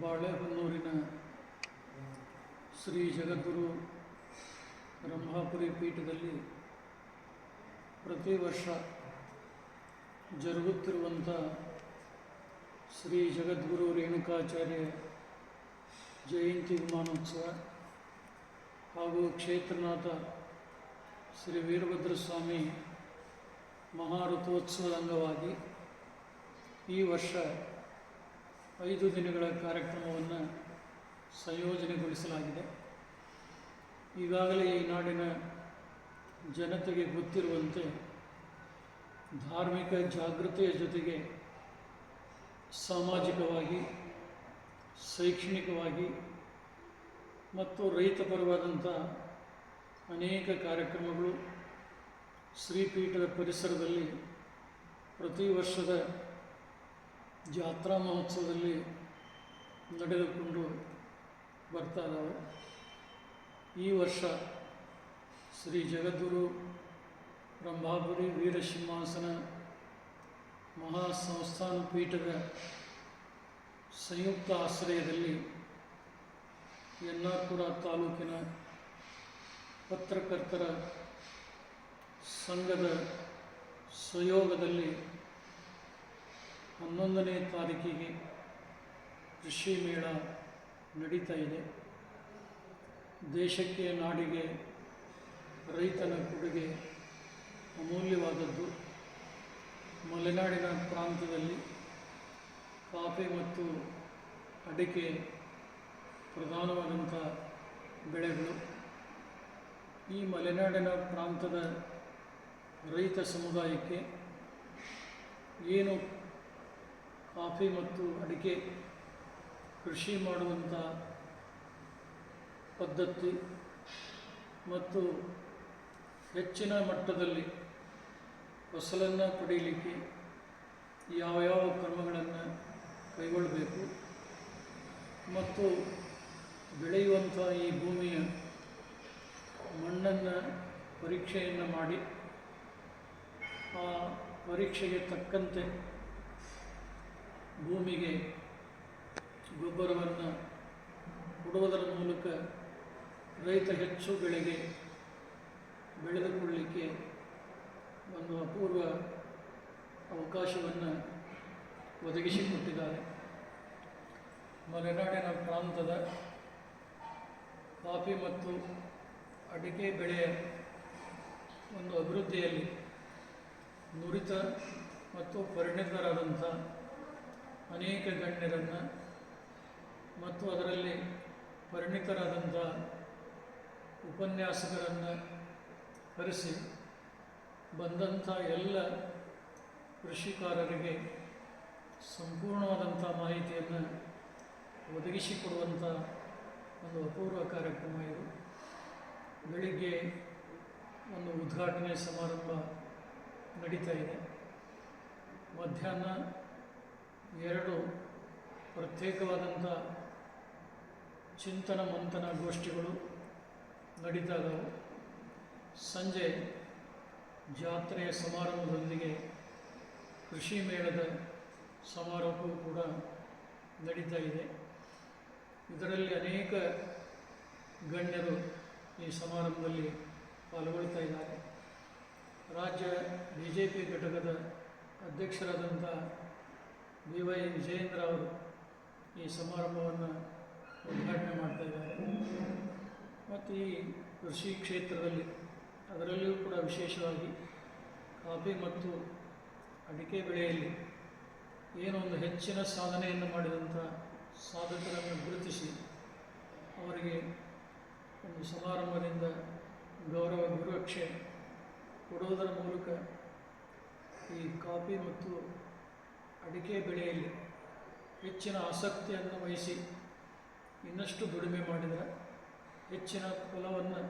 ಬಾಳೆಹೊನ್ನೂರಿನ ಶ್ರೀ ಜಗದ್ಗುರು ರಂಭಾಪುರಿ ಪೀಠದಲ್ಲಿ ಪ್ರತಿ ವರ್ಷ ಜರುಗುತ್ತಿರುವಂಥ ಶ್ರೀ ಜಗದ್ಗುರು ರೇಣುಕಾಚಾರ್ಯ ಜಯಂತಿ ವಿಮಾನೋತ್ಸವ ಹಾಗೂ ಕ್ಷೇತ್ರನಾಥ ಶ್ರೀ ವೀರಭದ್ರ ಸ್ವಾಮಿ ಮಹಾರಥೋತ್ಸವದ ಅಂಗವಾಗಿ ಈ ವರ್ಷ ಐದು ದಿನಗಳ ಕಾರ್ಯಕ್ರಮವನ್ನು ಸಂಯೋಜನೆಗೊಳಿಸಲಾಗಿದೆ. ಈಗಾಗಲೇ ಈ ನಾಡಿನ ಜನತೆಗೆ ಗೊತ್ತಿರುವಂತೆ ಧಾರ್ಮಿಕ ಜಾಗೃತಿಯ ಜೊತೆಗೆ ಸಾಮಾಜಿಕವಾಗಿ, ಶೈಕ್ಷಣಿಕವಾಗಿ ಮತ್ತು ರೈತಪರವಾದಂಥ ಅನೇಕ ಕಾರ್ಯಕ್ರಮಗಳು ಶ್ರೀಪೀಠದ ಪರಿಸರದಲ್ಲಿ ಪ್ರತಿ ವರ್ಷದ ಜಾತ್ರಾ ಮಹೋತ್ಸವದಲ್ಲಿ ನಡೆದುಕೊಂಡು ಬರ್ತಾ ಇದ್ದಾವೆ ಈ ವರ್ಷ ಶ್ರೀ ಜಗದ್ಗುರು ಬ್ರಹ್ಮಾಪುರಿ ವೀರಸಿಂಹಾಸನ ಮಹಾಸಂಸ್ಥಾನ ಪೀಠದ ಸಂಯುಕ್ತ ಆಶ್ರಯದಲ್ಲಿ ಯನ್ನಾಪುರ ತಾಲೂಕಿನ ಪತ್ರಕರ್ತರ ಸಂಘದ ಸಹಯೋಗದಲ್ಲಿ ಹನ್ನೊಂದನೇ ತಾರೀಕಿಗೆ ಕೃಷಿ ಮೇಳ ನಡೀತಾ ಇದೆ. ದೇಶಕ್ಕೆ ನಾಡಿಗೆ ರೈತನ ಕೊಡುಗೆ ಅಮೂಲ್ಯವಾದದ್ದು. ಮಲೆನಾಡಿನ ಪ್ರಾಂತದಲ್ಲಿ ಕಾಫಿ ಮತ್ತು ಅಡಿಕೆ ಪ್ರಧಾನವಾದಂಥ ಬೆಳೆಗಳು. ಈ ಮಲೆನಾಡಿನ ಪ್ರಾಂತದ ರೈತ ಸಮುದಾಯಕ್ಕೆ ಏನು ಕಾಫಿ ಮತ್ತು ಅಡಿಕೆ ಕೃಷಿ ಮಾಡುವಂಥ ಪದ್ಧತಿ ಮತ್ತು ಹೆಚ್ಚಿನ ಮಟ್ಟದಲ್ಲಿ ಫಸಲನ್ನು ಪಡೀಲಿಕ್ಕೆ ಯಾವ ಯಾವ ಕ್ರಮಗಳನ್ನು ಕೈಗೊಳ್ಳಬೇಕು ಮತ್ತು ಬೆಳೆಯುವಂಥ ಈ ಭೂಮಿಯ ಮಣ್ಣನ್ನು ಪರೀಕ್ಷೆಯನ್ನು ಮಾಡಿ ಆ ಪರೀಕ್ಷೆಗೆ ತಕ್ಕಂತೆ ಭೂಮಿಗೆ ಗೊಬ್ಬರವನ್ನು ಕೊಡುವುದರ ಮೂಲಕ ರೈತ ಹೆಚ್ಚು ಬೆಳೆಗೆ ಬೆಳೆದುಕೊಳ್ಳಲಿಕ್ಕೆ ಒಂದು ಅಪೂರ್ವ ಅವಕಾಶವನ್ನು ಒದಗಿಸಿಕೊಟ್ಟಿದ್ದಾರೆ. ಮಲೆನಾಡಿನ ಪ್ರಾಂತದ ಕಾಫಿ ಮತ್ತು ಅಡಿಕೆ ಬೆಳೆಯ ಒಂದು ಅಭಿವೃದ್ಧಿಯಲ್ಲಿ ನುರಿತ ಮತ್ತು ಪರಿಣಿತರಾದಂಥ ಅನೇಕ ಗಣ್ಯರನ್ನು ಮತ್ತು ಅದರಲ್ಲಿ ಪರಿಣಿತರಾದಂಥ ಉಪನ್ಯಾಸಕರನ್ನು ಕರೆಸಿ ಬಂದಂಥ ಎಲ್ಲ ಕೃಷಿಕಾರರಿಗೆ ಸಂಪೂರ್ಣವಾದಂಥ ಮಾಹಿತಿಯನ್ನು ಒದಗಿಸಿಕೊಡುವಂಥ ಒಂದು ಅಪೂರ್ವ ಕಾರ್ಯಕ್ರಮ ಇದು. ಬೆಳಿಗ್ಗೆ ಒಂದು ಉದ್ಘಾಟನೆ ಸಮಾರಂಭ ನಡೀತಾ ಇದೆ. ಮಧ್ಯಾಹ್ನ ಎರಡು ಪ್ರತ್ಯೇಕವಾದಂಥ ಚಿಂತನ ಮಂಥನ ಗೋಷ್ಠಿಗಳು ನಡೀತಾ ಸಂಜೆ ಜಾತ್ರೆಯ ಸಮಾರಂಭದೊಂದಿಗೆ ಕೃಷಿ ಮೇಳದ ಸಮಾರೋಪವೂ ಕೂಡ ನಡೀತಾ ಇದೆ. ಇದರಲ್ಲಿ ಅನೇಕ ಗಣ್ಯರು ಈ ಸಮಾರಂಭದಲ್ಲಿ ಪಾಲ್ಗೊಳ್ತಾ ಇದ್ದಾರೆ. ರಾಜ್ಯ ಬಿ ಜೆ ಪಿ ಘಟಕದ ಅಧ್ಯಕ್ಷರಾದಂಥ ಬಿ ವೈ ವಿಜಯೇಂದ್ರ ಅವರು ಈ ಸಮಾರಂಭವನ್ನು ಉದ್ಘಾಟನೆ ಮಾಡ್ತಾ ಇದ್ದಾರೆ. ಮತ್ತು ಈ ಕೃಷಿ ಕ್ಷೇತ್ರದಲ್ಲಿ ಅದರಲ್ಲಿಯೂ ಕೂಡ ವಿಶೇಷವಾಗಿ ಕಾಫಿ ಮತ್ತು ಅಡಿಕೆ ಬೆಳೆಯಲ್ಲಿ ಏನೊಂದು ಹೆಚ್ಚಿನ ಸಾಧನೆಯನ್ನು ಮಾಡಿದಂಥ ಸಾಧಕರನ್ನು ಗುರುತಿಸಿ ಅವರಿಗೆ ಒಂದು ಸಮಾರಂಭದಿಂದ ಗೌರವ, ಗುರುರಕ್ಷೆ ಕೊಡುವುದರ ಮೂಲಕ ಈ ಕಾಫಿ ಮತ್ತು ಅಡಿಕೆ ಬೆಳೆಯಲ್ಲಿ ಹೆಚ್ಚಿನ ಆಸಕ್ತಿಯನ್ನು ವಹಿಸಿ ಇನ್ನಷ್ಟು ದುಡಿಮೆ ಮಾಡಿದರೆ ಹೆಚ್ಚಿನ ಫಲವನ್ನು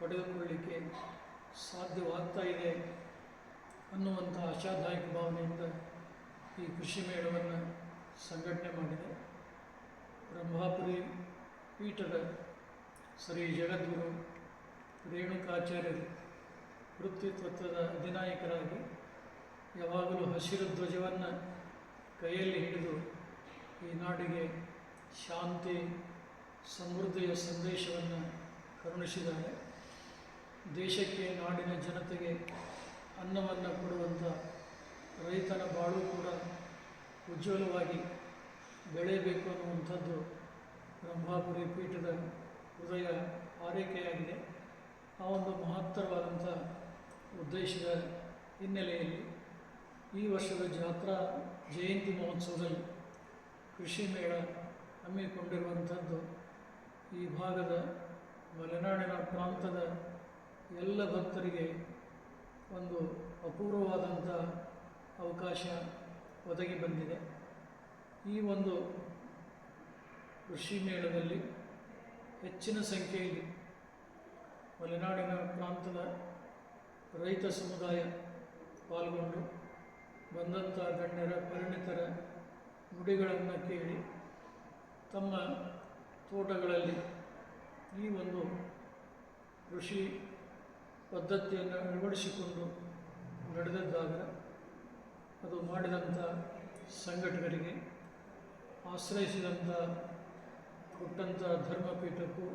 ಪಡೆದುಕೊಳ್ಳಲಿಕ್ಕೆ ಸಾಧ್ಯವಾಗ್ತಾ ಇದೆ ಅನ್ನುವಂಥ ಆಶಾದಾಯಕ ಭಾವನೆಯಿಂದ ಈ ಕೃಷಿ ಮೇಳವನ್ನು ಸಂಘಟನೆ ಮಾಡಿದೆ. ಬ್ರಹ್ಮಾಪುರಿ ಪೀಠದ ಶ್ರೀ ಜಗದ್ಗುರು ರೇಣುಕಾಚಾರ್ಯರು ವೃತ್ತಿತತ್ವದ ಅಧಿನಾಯಕರಾಗಿ ಯಾವಾಗಲೂ ಹಸಿರು ಧ್ವಜವನ್ನು ಕೈಯಲ್ಲಿ ಹಿಡಿದು ಈ ನಾಡಿಗೆ ಶಾಂತಿ, ಸಮೃದ್ಧಿಯ ಸಂದೇಶವನ್ನು ಕರುಣಿಸಿದ್ದಾರೆ. ದೇಶಕ್ಕೆ, ನಾಡಿನ ಜನತೆಗೆ ಅನ್ನವನ್ನು ಕೊಡುವಂಥ ರೈತನ ಬಾಳು ಕೂಡ ಉಜ್ವಲವಾಗಿ ಬೆಳೆಯಬೇಕು ಅನ್ನುವಂಥದ್ದು ಬ್ರಹ್ಮಾಪುರಿ ಪೀಠದ ಹೃದಯ ಆರೈಕೆಯಾಗಿದೆ ಆ ಒಂದು ಮಹತ್ತರವಾದಂಥ ಉದ್ದೇಶದ ಹಿನ್ನೆಲೆಯಲ್ಲಿ ಈ ವರ್ಷದ ಜಾತ್ರಾ ಜಯಂತಿ ಮಹೋತ್ಸವದಲ್ಲಿ ಕೃಷಿ ಮೇಳ ಹಮ್ಮಿಕೊಂಡಿರುವಂಥದ್ದು. ಈ ಭಾಗದ ಮಲೆನಾಡಿನ ಪ್ರಾಂತದ ಎಲ್ಲ ಭಕ್ತರಿಗೆ ಒಂದು ಅಪೂರ್ವವಾದಂಥ ಅವಕಾಶ ಒದಗಿ ಬಂದಿದೆ. ಈ ಒಂದು ಕೃಷಿ ಮೇಳದಲ್ಲಿ ಹೆಚ್ಚಿನ ಸಂಖ್ಯೆಯಲ್ಲಿ ಮಲೆನಾಡಿನ ಪ್ರಾಂತದ ರೈತ ಸಮುದಾಯ ಪಾಲ್ಗೊಂಡು ಬಂದಂಥ ಗಣ್ಯರ ಪರಿಣಿತರ ನುಡಿಗಳನ್ನು ಕೇಳಿ ತಮ್ಮ ತೋಟಗಳಲ್ಲಿ ಈ ಒಂದು ಕೃಷಿ ಪದ್ಧತಿಯನ್ನು ಅಳವಡಿಸಿಕೊಂಡು ನಡೆದಿದ್ದಾಗ ಅದು ಮಾಡಿದಂಥ ಸಂಘಟಕರಿಗೆ ಆಶ್ರಯಿಸಿದಂಥ ಕೊಟ್ಟಂಥ ಧರ್ಮಪೀಠಕ್ಕೂ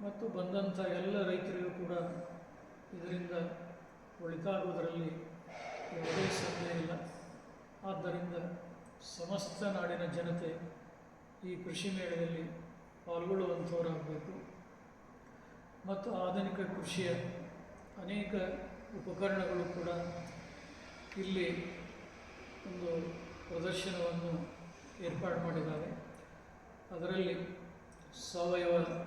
ಮತ್ತು ಬಂದಂಥ ಎಲ್ಲ ರೈತರಿಗೂ ಕೂಡ ಇದರಿಂದ ಒಳಿತಾಗುವುದರಲ್ಲಿ ಯಾವುದೇ ಸಂದೇಹ ಇಲ್ಲ. ಆದ್ದರಿಂದ ಸಮಸ್ತ ನಾಡಿನ ಜನತೆ ಈ ಕೃಷಿ ಮೇಳದಲ್ಲಿ ಪಾಲ್ಗೊಳ್ಳುವಂಥವರಾಗಬೇಕು. ಮತ್ತು ಆಧುನಿಕ ಕೃಷಿಯ ಅನೇಕ ಉಪಕರಣಗಳು ಕೂಡ ಇಲ್ಲಿ ಒಂದು ಪ್ರದರ್ಶನವನ್ನು ಏರ್ಪಾಡು ಮಾಡಿದ್ದಾರೆ. ಅದರಲ್ಲಿ ಸಾವಯವ